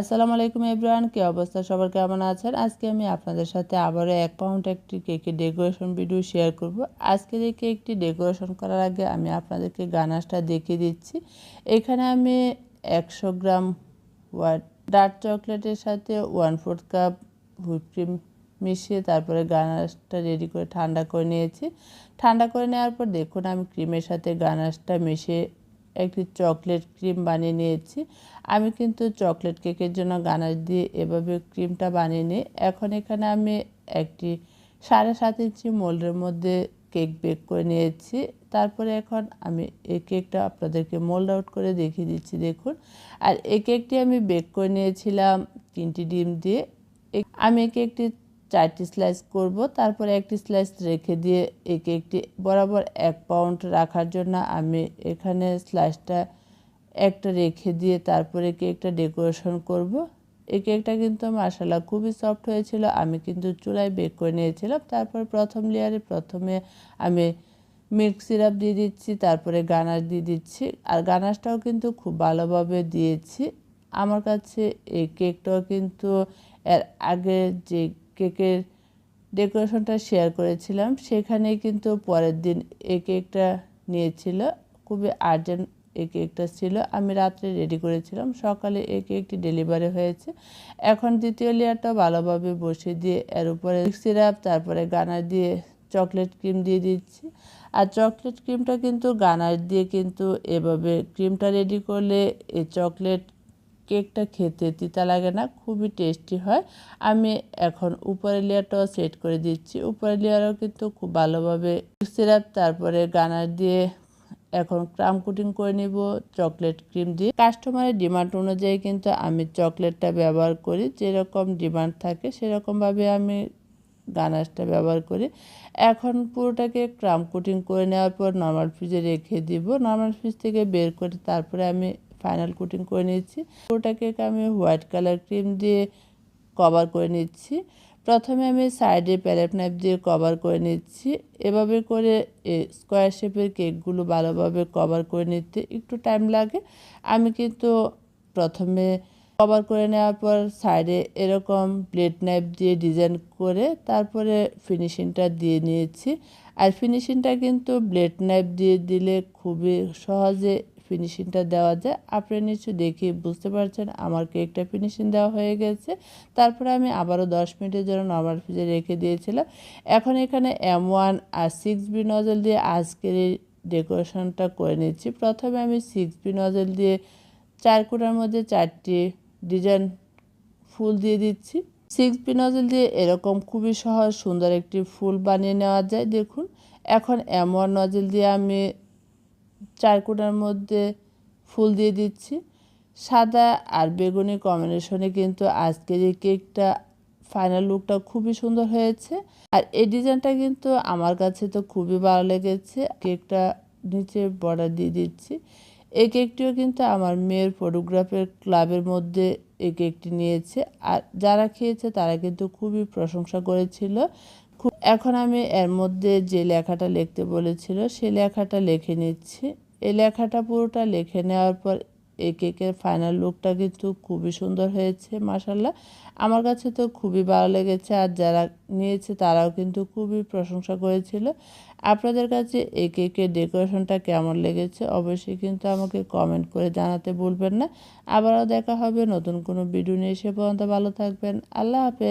আসসালামু আলাইকুম এভরিওয়ান, কি অবস্থা? সবার কেমন আছেন? আজকে আমি আপনাদের সাথে আবারও এক পাউন্ড একটি কেকের ডেকোরেশন ভিডিও শেয়ার করব। আজকের এই কেকটি ডেকোরেশন করার আগে আমি আপনাদেরকে গানাশটা দেখিয়ে দিচ্ছি। এখানে আমি একশো গ্রাম ডার্ক চকলেটের সাথে one fourth cup whip cream মিশিয়ে তারপরে গানাশটা রেডি করে ঠান্ডা করে নিয়েছি। ঠান্ডা করে নেওয়ার পর দেখুন আমি ক্রিমের সাথে গানাশটা মিশিয়ে একটি চকলেট ক্রিম বানিয়ে নিয়েছি। আমি কিন্তু চকলেট কেকের জন্য গানার দিয়ে এভাবে ক্রিমটা বানিয়ে নিই। এখন এখানে আমি একটি সাড়ে সাত ইঞ্চি মোল্ডের মধ্যে কেক বেক করে নিয়েছি। তারপরে এখন আমি এই কেকটা আপনাদেরকে মোল্ড আউট করে দেখিয়ে দিচ্ছি, দেখুন। আর এই কেকটি আমি বেক করে নিয়েছিলাম তিনটি ডিম দিয়ে। আমি কেকটি চারটি স্লাইস করব, তারপরে একটি স্লাইস রেখে দিয়ে এই কেকটি বরাবর এক পাউন্ড রাখার জন্য আমি এখানে স্লাইসটা একটা রেখে দিয়ে তারপরে কেকটা ডেকোরেশন করব। এই কেকটা কিন্তু মাসালা খুবই সফট হয়েছিল, আমি কিন্তু চুলায় বেক করে নিয়েছিলাম। তারপর প্রথম লেয়ারে প্রথমে আমি মিল্ক সিরাপ দিয়ে দিচ্ছি, তারপরে গানাশ দিয়ে দিচ্ছি। আর গানাশটাও কিন্তু খুব ভালোভাবে দিয়েছি। আমার কাছে এই কেকটাও কিন্তু এর আগে যে কেকের ডেকোরেশনটা শেয়ার করেছিলাম। সেখানেই কিন্তু পরের দিন এই কেকটা নিয়েছিল। খুবই আর্জেন্ট এই কেকটা ছিল। আমি রাত্রে রেডি করেছিলাম। সকালে এই কেকটি ডেলিভারি হয়েছে। এখন দ্বিতীয় লেয়ারটা ভালোভাবে বসিয়ে দিয়ে এর উপরে সিরাপ, তারপরে গানার দিয়ে চকলেট ক্রিম দিয়ে দিচ্ছি। আর চকলেট ক্রিমটা কিন্তু গানার দিয়ে কিন্তু এভাবে ক্রিমটা রেডি করলে এই চকলেট কেকটা খেতে তিতা লাগে না, খুবই টেস্টি হয়। আমি এখন উপরের লেয়ারটাও সেট করে দিচ্ছি। উপরের লেয়ারও কিন্তু খুব ভালোভাবে সিরাপ তারপরে গানার দিয়ে এখন ক্রাম কুটিং করে নিব চকলেট ক্রিম দিয়ে। কাস্টমারের ডিমান্ড অনুযায়ী কিন্তু আমি চকলেটটা ব্যবহার করি। যেরকম ডিমান্ড থাকে, সেরকমভাবে আমি গানাশটা ব্যবহার করি। এখন পুরোটাকে ক্রাম কুটিং করে নেওয়ার পর নর্মাল ফ্রিজে রেখে দিব। নর্মাল ফ্রিজ থেকে বের করে তারপরে আমি ফাইনাল কুটিং করে নিচ্ছি পুরোটাকে আমি হোয়াইট কালার ক্রিম দিয়ে কভার করে নিচ্ছি। প্রথমে আমি সাইডে প্যালেট নাইফ দিয়ে কভার করে নিচ্ছি। এভাবে করে স্কোয়ার শেপের কেকগুলো ভালোভাবে কভার করে নিতে একটু টাইম লাগে। আমি কিন্তু প্রথমে কভার করে নেওয়ার পর সাইডে এরকম প্লেট নাইফ দিয়ে ডিজাইন করে তারপরে ফিনিশিংটা দিয়ে নিয়েছি। আর ফিনিশিংটা কিন্তু ব্লেড নাইফ দিয়ে দিলে খুবই সহজে ফিনিশিংটা দেওয়া যায়। আপনি নিশ্চয়ই দেখে বুঝতে পারছেন আমার কেকটা ফিনিশিং দেওয়া হয়ে গেছে। তারপরে আমি আবারও দশ মিনিটের জন্য নর্মাল ফ্রিজে রেখে দিয়েছিলাম। এখন এখানে M one R six B nozzle দিয়ে আজকের এই ডেকোরেশনটা করে নিচ্ছি। প্রথমে আমি সিক্স বি নজল দিয়ে চার কোটার মধ্যে চারটি ডিজাইন ফুল দিয়ে দিচ্ছি। সিক্স বি নজল দিয়ে এরকম খুবই সহজ সুন্দর একটি ফুল বানিয়ে নেওয়া যায়। দেখুন, এখন এম ওয়ান নজল দিয়ে আমি চার কোটার মধ্যে ফুল দিয়ে দিচ্ছি। সাদা আর বেগুনি কম্বিনেশনে কিন্তু আজকের এই কেকটা ফাইনাল লুকটা খুবই সুন্দর হয়েছে। আর এই ডিজাইনটা কিন্তু আমার কাছে তো খুবই ভালো লেগেছে। কেকটা নিচে বর্ডার দিয়ে দিচ্ছি। এই কেকটিও কিন্তু আমার মেয়ের ফটোগ্রাফের ক্লাবের মধ্যে এই কেকটি নিয়েছে। আর যারা খেয়েছে তারা কিন্তু খুবই প্রশংসা করেছিল। এখন আমি এর মধ্যে যে লেখাটা লিখতে বলেছিল, সে লেখাটা লিখে নিচ্ছি। এই লেখাটা পুরোটা লিখে নেওয়ার পর এই কেকের ফাইনাল লুকটা কিন্তু খুবই সুন্দর হয়েছে মাসাল্লাহ আমার কাছে তো খুবই ভালো লেগেছে আর যারা নিয়েছে তারাও কিন্তু খুবই প্রশংসা করেছিল। আপনাদের কাছে এই কেকের ডেকোরেশনটা কেমন লেগেছে অবশ্যই কিন্তু আমাকে কমেন্ট করে জানাতে ভুলবেন না। আবারও দেখা হবে নতুন কোনো ভিডিও নিয়ে, সে পর্যন্ত ভালো থাকবেন। আল্লাহ হাফেজ।